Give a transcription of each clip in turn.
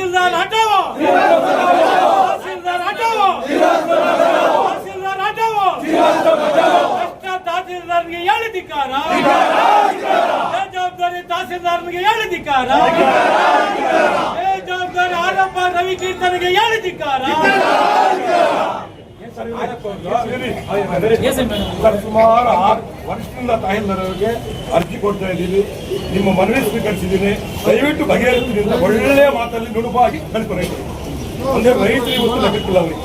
ತಹಸೀಲ್ದಾರ್ ಹಟಾವೋ ತಹಸೀಲ್ದಾರ್ ಹಟಾವೋ ತಹಸೀಲ್ದಾರ್ ಹಟಾವೋ ಭ್ರಷ್ಟ ತಹಸೀಲ್ದಾರ್ಗೆ ಹೇಳಿದಿಕ್ಕಾರ ಜವಾಬ್ದಾರಿ ತಹಸೀಲ್ದಾರ್ಗೆ ಹೇಳಿದಿಕ್ಕಾರ ಜವಾಬ್ದಾರಿ ಆರೋಪ ರವಿ ಕೀರ್ತನಿಗೆ ಹೇಳಿದಿಕ್ಕಾರ ಸುಮಾರು ಆರು ವರ್ಷದಿಂದ ತಾಯಿಲ್ಲರವರಿಗೆ ಅರ್ಜಿ ಕೊಡ್ತಾ ಇದ್ದೀವಿ. ನಿಮ್ಮ ಮನವಿ ಸ್ವೀಕರಿಸಿದ್ದೀನಿ. ದಯವಿಟ್ಟು ಬಗೆಹರಿಸ್ತೀನಿ ಅಂತ ಒಳ್ಳೆಯ ಮಾತಲ್ಲಿ ನುಡುಪಾಗಿ ರೈತರು ಒಂದೇ ರೈತರು ಇವತ್ತು ಲಭಿಸಿಲ್ಲ ಅವರಿಗೆ.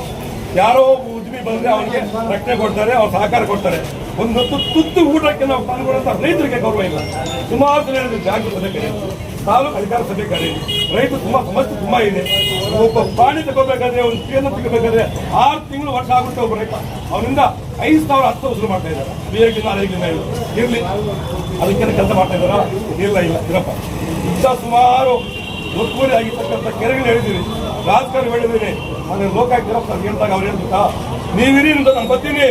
ಯಾರೋ ಉದ್ವಿ ಬಂದ್ರೆ ಅವನಿಗೆ ರಕ್ಷಣೆ ಕೊಡ್ತಾರೆ, ಅವ್ರು ಸಹಕಾರ ಕೊಡ್ತಾರೆ. ಒಂದು ತುತ್ತು ಊಟಕ್ಕೆ ನಾವು ಪಾಲ್ಗೊಳ್ಳುವಂತ ರೈತರಿಗೆ ಗೌರವ ಇಲ್ಲ. ಸುಮಾರು ಜನ ಜಾಗೃತಿ ಜಾಗೃತ ಸಭೆ ಕರೆಯಿತು ತಾಲೂಕು ಅಧಿಕಾರ ಸಭೆ ಕರೆಯಿತು ರೈತರು ತುಂಬಾ ಸಮಸ್ಯೆ ತುಂಬಾ ಇದೆ. ಒಬ್ಬ ಪ್ರಾಣಿ ತಗೋಬೇಕಾದ್ರೆ ಒಂದು ಸ್ತ್ರೀಯನ್ನು ತಗೋಬೇಕಾದ್ರೆ ಆರು ತಿಂಗಳು ವರ್ಷ ಆಗುತ್ತೆ ಒಬ್ಬ ರೈತ. ಅವನಿಂದ ಐದು ಸಾವಿರ ಹತ್ತು ವಸೂಲು ಮಾಡ್ತಾ ಇದ್ದಾರೆ. ಬೇಗಿನ ಅರೆಗಿನ ಇರಲಿ. ಅದಕ್ಕೆ ಕೆಲಸ ಮಾಡ್ತಾ ಇದ್ದಾರಾ? ಇಲ್ಲ ಇಲ್ಲ. ಇರಪ್ಪ. ಇಂಥ ಸುಮಾರು ಒತ್ತುವರಿ ಆಗಿರ್ತಕ್ಕಂಥ ಕೆರೆಗಳು ಹೇಳಿದ್ದೀವಿ ರಾಜಕಾರಣ ಹೇಳಿದ್ದೀನಿ. ಆದರೆ ಲೋಕಾಯುಕ್ತ ಅಂತ ಹೇಳ್ದಾಗ ಅವ್ರು ಹೇಳ್ಬಿಟ್ಟ ನೀವಿರಿ ಅಂತ ನಾನು ಬರ್ತೀನಿ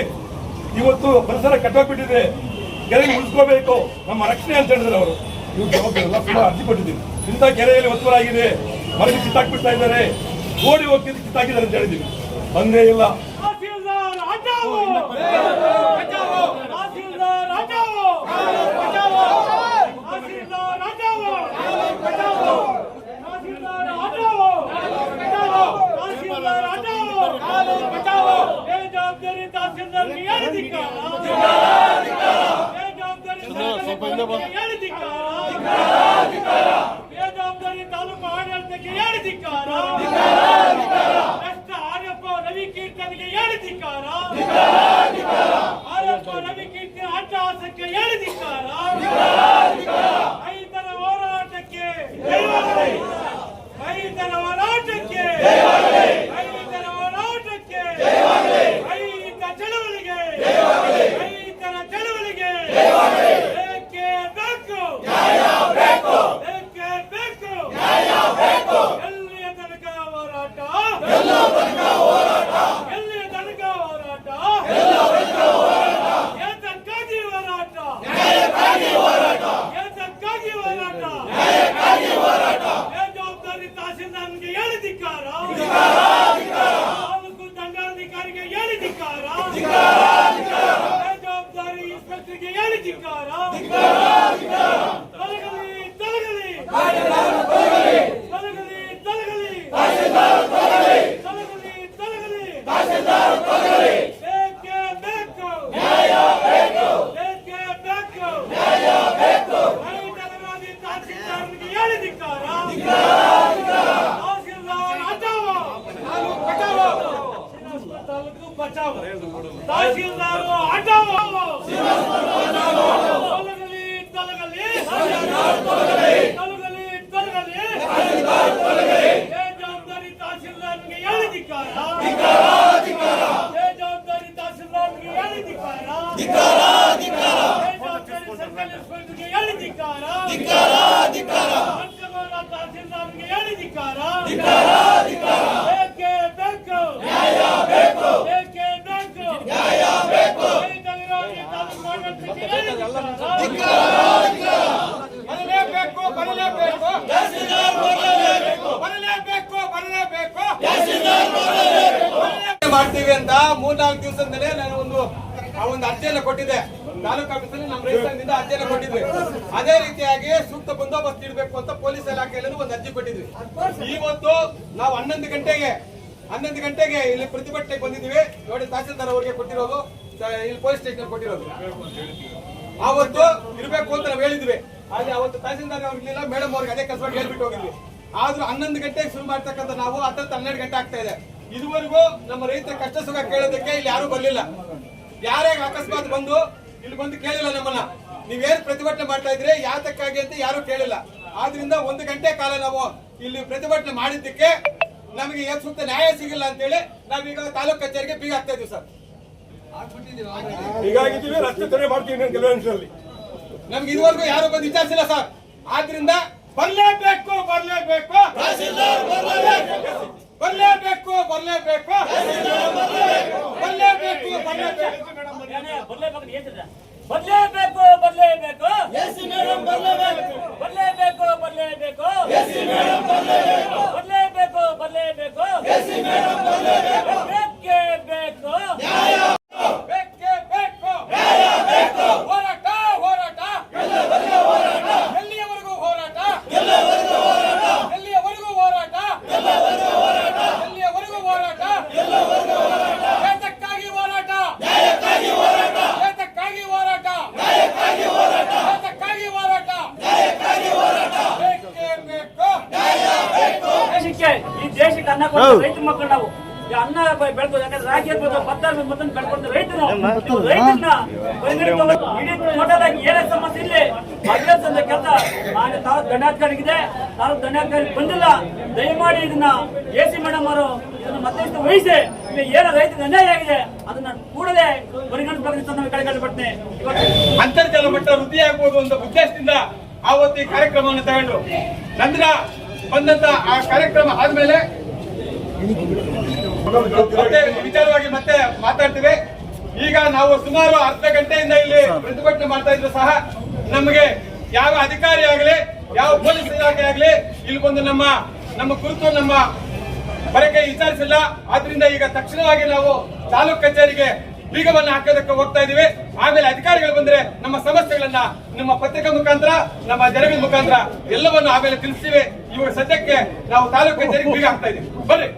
ಇವತ್ತು ಪರಿಸರ ಕಟ್ಟೋಗ್ಬಿಟ್ಟಿದೆ ಕೆರೆಗೆ ಉಳಿಸ್ಕೋಬೇಕು. ನಮ್ಮ ರಕ್ಷಣೆ ಅಂತ ಹೇಳಿದ್ರು ಅವರು. ಇವ್ರು ಜವಾಬ್ದಾರಿ ಎಲ್ಲ ಸುಮಾರು ಅರ್ಜಿ ಕೊಟ್ಟಿದ್ದೀನಿ ಇಂಥ ಕೆರೆಯಲ್ಲಿ ಒತ್ತುವರಾಗಿದೆ. ಮರಳಿ ಕಿತ್ತಾಕ್ಬಿಡ್ತಾ ಇದ್ದಾರೆ. ಓಡಿ ಹೋಗಿ ಕಿತ್ತಾಕಿದ್ದಾರೆ ಅಂತ ಹೇಳಿದ್ದೀವಿ ಬಂದೇ ಇಲ್ಲ. ತಹಸೀಲ್ದಾರ್ ಹಟಾವೋ ತಹಸೀಲ್ದಾರ್ ಹಟಾವೋ ತಹಸೀಲ್ದಾರ್ ಹಟಾವೋ ತಹಸೀಲ್ದಾರ್ ಹಟಾವೋ ತಹಸೀಲ್ದಾರ್ ಹಟಾವೋ ಬೇಜವಾಬ್ದಾರಿ ತಹಸೀಲ್ದಾರ್ಗೆ ಹೇಳಿದಿಕ್ಕಾರ ಬೇಜವಾಬ್ದಾರಿ ತಹಸೀಲ್ದಾರ್ಗೆ ಹೇಳಿದಿಕ್ಕಾರ ಬೇಜವಾಬ್ದಾರಿ ತಾಲೂಕು ಆಡಳಿತಕ್ಕೆ ಹೇಳಿದಿಕ್ಕಾರ ಭ್ರಷ್ಟ ಆರೋಪ ರವಿ ಕೀರ್ತನಿಗೆ ಹೇಳಿದಿಕ್ಕಾರ ಆರೋಪ ರವಿ ಕೀರ್ತನ ಅಟ್ಟಹಾಸಕ್ಕೆ ಹೇಳಿದಿಕ್ಕಾರ ರೈತರ ಹೋರಾಟಕ್ಕೆ ರೈತರ ಹೋರಾಟಕ್ಕೆ ರೈತರ ಹೋರಾಟಕ್ಕೆ ರೈತ ಚಳವಳಿಗೆ ರೈತರ ಚಳವಳಿಗೆ ಬೇಕೇ ಬೇಕು ಬೇಕೇ ಬೇಕು ಎಲ್ಲಿಯ ತನಕ ಹೋರಾಟ ಎಲ್ಲಿಯ ತನಕ ಹೋರಾಟ ಏತಕ್ಕಾಗಿ ಹೋರಾಟ ಏತಕ್ಕಾಗಿ ಹೋರಾಟ ಬೇಜವಾಬ್ದಾರಿ ತಹಸೀಲ್ದಾರ್ಗೆ ಹೇಳಿದಿಕ್ಕಾರ ತಾಲೂಕು ದಂಡಾಧಿಕಾರಿಗೆ ಹೇಳಿದಿಕ್ಕಾರ ಬೇಜವಾಬ್ದಾರಿ ಇನ್ಸ್ಪೆಕ್ಟರ್ಗೆ ಹೇಳಿದಿಕ್ಕಾರ ತೊಲಗಲಿ ತೊಲಗಲಿ ತೊಲಗಲಿ ತೊಲಗಲಿ ತೊಲಗಲಿ ಬೇಕೇ ಬೇಕು ಬೇಕೇ ಬೇಕು ರೈತರ ವಿರೋಧಿ ತಹಸೀಲ್ದಾರ್ಗೆ ಹೇಳಿದಿಕ್ಕಾರ ತಹಸೀಲ್ದಾರ್ ಹಟಾವೋ ತಾಲೂಕು ಬಚಾವೋ. ತಹಸೀಲ್ದಾರ್ ಹಟಾವೋ ತೊಲಗಲಿ ತೊಲಗಲಿ ತೊಲಗಲಿ ತೊಲಗಲಿ ಬೇಜವಾಬ್ದಾರಿ ತಹಸೀಲ್ದಾರ್ಗೆ ಹೇಳಿದಿಕ್ಕಾರ ಬೇಜವಾಬ್ದಾರಿ ತಹಸೀಲ್ದಾರ್ಗೆ ಹೇಳಿದಿಕ್ಕಾರ ಬೇಜವಾಬ್ದಾರಿ ಸರ್ಕಲ್ ಇನ್ಸ್ಪೆಕ್ಟರ್ಗೆ ಹೇಳಿದಿಕ್ಕಾರ ತಹಸೀಲ್ದಾರ್ಗೆ ಹೇಳಿದಿಕ್ಕಾರ ಬೇಕೇ ಬೇಕು ಬೇಕೇ ಬೇಕು ರೈತ ವಿರೋಧಿ ತಾಲೂಕು ಆಡಳಿತಕ್ಕೆ ಹೇಳಿದಿಕ್ಕಾರ ಬರಲೇಬೇಕು ಬರಲೇಬೇಕು ಬರಲೇಬೇಕು ಬರಲೇಬೇಕು ಮಾಡ್ತೀವಿ ಅಂತ ಮೂರ್ನಾಲ್ಕು ದಿವಸದಿಂದಲೇ ನಾನು ಒಂದು, ಆ ಒಂದು ಅರ್ಜಿಯನ್ನು ಕೊಟ್ಟಿದ್ದೆ. ತಾಲೂಕು ಆಫೀಸಲ್ಲಿ ನಮ್ಮ ರೈತರಿಂದ ಅರ್ಜಿಯನ್ನು ಕೊಟ್ಟಿದ್ವಿ ಅದೇ ರೀತಿಯಾಗಿ ಸೂಕ್ತ ಬಂದೋಬಸ್ತ್ ಇಡಬೇಕು ಅಂತ ಪೊಲೀಸ್ ಇಲಾಖೆಯಲ್ಲೂ ಒಂದು ಅರ್ಜಿ ಕೊಟ್ಟಿದ್ವಿ. ಇವತ್ತು ನಾವು ಹನ್ನೊಂದು ಗಂಟೆಗೆ ಹನ್ನೊಂದು ಗಂಟೆಗೆ ಇಲ್ಲಿ ಪ್ರತಿಭಟನೆಗೆ ಬಂದಿದ್ದೀವಿ. ನೋಡಿ ತಹಸೀಲ್ದಾರ್ ಅವರಿಗೆ ಕೊಟ್ಟಿರೋದು ಇಲ್ಲಿ ಪೊಲೀಸ್ ಸ್ಟೇಷನ್ ಕೊಟ್ಟಿರೋದು. ಅವತ್ತು ಇರಬೇಕು ಅಂತ ನಾವು ಹೇಳಿದ್ವಿ. ಆದ್ರೆ ಅವತ್ತು ತಹಸೀಲ್ದಾರ್ ಅವ್ರಿಗಿಲ್ಲ ಮೇಡಮ್ ಅವ್ರಿಗೆ ಅದೇ ಕೆಲಸ ಹೇಳ್ಬಿಟ್ಟು ಹೋಗಿದ್ವಿ. ಆದ್ರೂ ಹನ್ನೊಂದು ಗಂಟೆಗೆ ಶುರು ಮಾಡ್ತಕ್ಕಂಥ ನಾವು ಹತ್ತತ್ತು ಹನ್ನೆರಡು ಗಂಟೆ ಆಗ್ತಾ ಇದೆ. ಇದುವರೆಗೂ ನಮ್ಮ ರೈತರ ಕಷ್ಟ ಸುಖ ಕೇಳೋದಕ್ಕೆ ಇಲ್ಲಿ ಯಾರು ಬರಲಿಲ್ಲ. ಯಾರೇ ಅಕಸ್ಮಾತ್ ಬಂದು ಇಲ್ಲಿ ಬಂದು ಕೇಳಿಲ್ಲ ನಮ್ಮನ್ನ. ನೀವೇನ್ ಪ್ರತಿಭಟನೆ ಮಾಡ್ತಾ ಇದ್ರೆ? ಯಾತಕ್ಕಾಗಿ ಅಂತ ಯಾರು ಕೇಳಿಲ್ಲ. ಆದ್ರಿಂದ ಒಂದು ಗಂಟೆ ಕಾಲ ನಾವು ಇಲ್ಲಿ ಪ್ರತಿಭಟನೆ ಮಾಡಿದ್ದಕ್ಕೆ ನಮಗೆ ಏನ್ ಸೂಕ್ತ ನ್ಯಾಯ ಸಿಗಿಲ್ಲ ಅಂತೇಳಿ ನಾವೀಗ ತಾಲೂಕ್ ಕಚೇರಿಗೆ ಬೀಗ ಹಾಕ್ತಾ ಇದೀವಿ ಸರ್. ಹೀಗಾಗಿದ್ದೀವಿ ರಸ್ತೆ ತೆರೆ ಮಾಡ್ತೀವಿ ನಮ್ಗೆ ಇದುವರೆಗೂ ಯಾರು ಬಂದು ವಿಚಾರಿಸಿಲ್ಲ ಸರ್. ಆದ್ರಿಂದ ಬರ್ಲೇಬೇಕು ಬರ್ಲೇಬೇಕು. ಬರ್ಲೇಬೇಕು ಬರಲೇಬೇಕು. ಬರಲೇಬೇಕು ಬರಲೇಬೇಕು. ಬರಲೇಬೇಕು ಬದಲೇಬೇಕು ದೇಶಕ್ಕೆ ಅನ್ನ ಕೊಡ್ತಾರೆ ರೈತ ಮಕ್ಕಳು ನಾವು. ಅನ್ನ ಬೆಳೆದು ಯಾಕಂದ್ರೆ ರಾಗಿ ಇರ್ಬೋದು ಭತ್ತ ಮೊದಲು ಬೆಳ್ಕೊಂಡು ರೈತರು. ನೀವು ರೈತರನ್ನ ಇಡೀ ಟೋಟಲ್ ಏನೇ ಸಮಸ್ಯೆ ಇಲ್ಲಿ ಬಗೆಹರಿಸಂತ ಕೆಲಸ. ನಾನು ತಾವು ದಂಡಾಧಿಕಾರಿಗಿದೆ. ತಾವು ದಂಡಾಧಿಕಾರಿ ಬಂದಿಲ್ಲ. ದಯಮಾಡಿ ಇದನ್ನ ಎಸಿ ಸಿ ಮೇಡಮ್ ಅವರು ಇದನ್ನ ಮತ್ತಷ್ಟು ವಹಿಸಿ. ಇಲ್ಲಿ ಏನೋ ರೈತರಿಗೆ ಅನ್ಯಾಯ ಆಗಿದೆ ಅದನ್ನ ಕೂಡಲೇ ಪರಿಗಣಿಸಬೇಕು ನಾವು ಕೆಳಗಡೆ ಇವತ್ತು ಅಂತರ್ಜಲ ಮಟ್ಟ ವೃದ್ಧಿ ಆಗ್ಬೋದು ಅಂತ ಉದ್ದೇಶದಿಂದ ಆವತ್ತು ಈ ಕಾರ್ಯಕ್ರಮವನ್ನು ತಗೊಂಡು ನಂತರ ಬಂದಂತ ಆ ಕಾರ್ಯಕ್ರಮ ಆದ್ಮೇಲೆ ವಿಚಾರವಾಗಿ ಮತ್ತೆ ಮಾತಾಡ್ತೀವಿ. ಈಗ ನಾವು ಸುಮಾರು ಅರ್ಧ ಗಂಟೆಯಿಂದ ಇಲ್ಲಿ ಪ್ರತಿಭಟನೆ ಮಾಡ್ತಾ ಇದ್ರು ಸಹ ನಮಗೆ ಯಾವ ಅಧಿಕಾರಿ ಆಗಲಿ ಯಾವ ಪೊಲೀಸ್ ಇಲಾಖೆ ಆಗಲಿ ಇಲ್ಲಿ ಬಂದು ನಮ್ಮ ನಮ್ಮ ಕುರಿತು ನಮ್ಮ ಬರಕೆ ವಿಚಾರಿಸಿಲ್ಲ. ಆದ್ರಿಂದ ಈಗ ತಕ್ಷಣವಾಗಿ ನಾವು ತಾಲೂಕ್ ಕಚೇರಿಗೆ ಬೀಗವನ್ನು ಹಾಕೋದಕ್ಕೆ ಹೋಗ್ತಾ ಇದೀವಿ ಆಮೇಲೆ ಅಧಿಕಾರಿಗಳು ಬಂದ್ರೆ ನಮ್ಮ ಸಮಸ್ಯೆಗಳನ್ನ ನಮ್ಮ ಪತ್ರಿಕಾ ಮುಖಾಂತರ ನಮ್ಮ ಜನಗಳ ಮುಖಾಂತರ ಎಲ್ಲವನ್ನು ಆಮೇಲೆ ತಿಳಿಸ್ತೀವಿ. ಇವಾಗ ಸದ್ಯಕ್ಕೆ ನಾವು ತಾಲೂಕ್ ಕಚೇರಿಗೆ ಬೀಗ ಹಾಕ್ತಾ ಇದೀವಿ ಬರ್ರಿ.